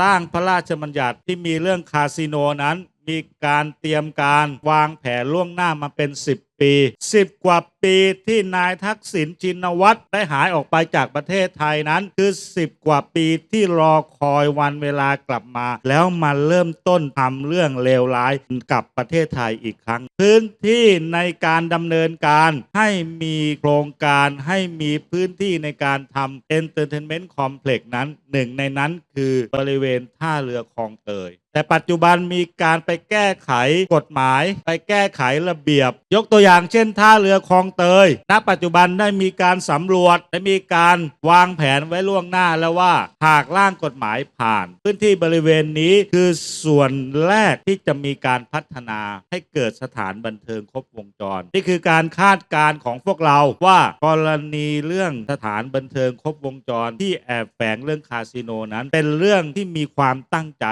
ร่างพระราชบัญญัติที่มีเรื่องคาสิโนนั้น มีการเตรียมการวางแผนล่วงหน้ามาเป็น 10ปี 10 กว่าปีที่นายทักษิณชินวัตรได้หายออกไปจากประเทศไทยนั้น คือ 10 กว่าปีที่รอคอยวันเวลากลับมา แล้วมาเริ่มต้นทำเรื่องเลวร้ายกับประเทศไทยอีกครั้ง พื้นที่ในการดำเนินการให้มีโครงการให้มีพื้นที่ในการทำ Entertainment Complex นั้นหนึ่งในนั้นคือบริเวณท่าเรือคลองเตย แต่ปัจจุบันมีการไปแก้ไขกฎหมาย ไปแก้ไขระเบียบ ยกตัวอย่างเช่น ท่าเรือคลองเตย ณ ปัจจุบันได้มีการสำรวจได้มีการวางแผนไว้ล่วงหน้าแล้วว่า หากร่างกฎหมายผ่าน พื้นที่บริเวณนี้คือส่วนแรกที่จะมีการพัฒนาให้เกิดสถานบันเทิงครบวงจร นี่คือการคาดการณ์ของพวกเราว่ากรณีเรื่องสถานบันเทิงครบวงจร ที่แอบแฝงเรื่องคาสิโนนั้น เป็นเรื่องที่มีความตั้งใจ